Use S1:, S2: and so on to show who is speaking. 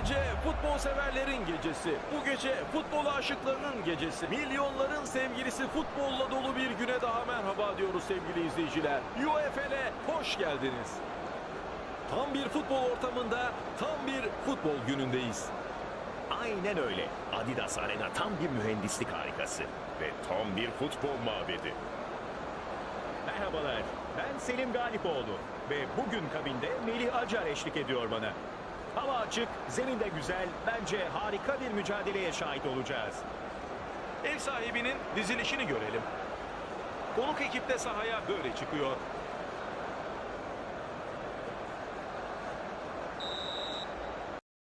S1: gece futbol severlerin gecesi. Bu gece futbol aşıklarının gecesi. Milyonların sevgilisi futbolla dolu bir güne daha merhaba diyoruz sevgili izleyiciler. UEFL'e hoş geldiniz. Tam bir futbol ortamında, tam bir futbol günündeyiz.
S2: Aynen öyle. Adidas Arena tam bir mühendislik harikası. Ve tam bir futbol mabedi.
S3: Merhabalar, ben Selim Galipoğlu ve bugün kabinde Melih Acar eşlik ediyor bana. Hava açık, zemin de güzel, bence harika bir mücadeleye şahit olacağız.
S1: Ev sahibinin dizilişini görelim. Konuk ekip de sahaya böyle çıkıyor.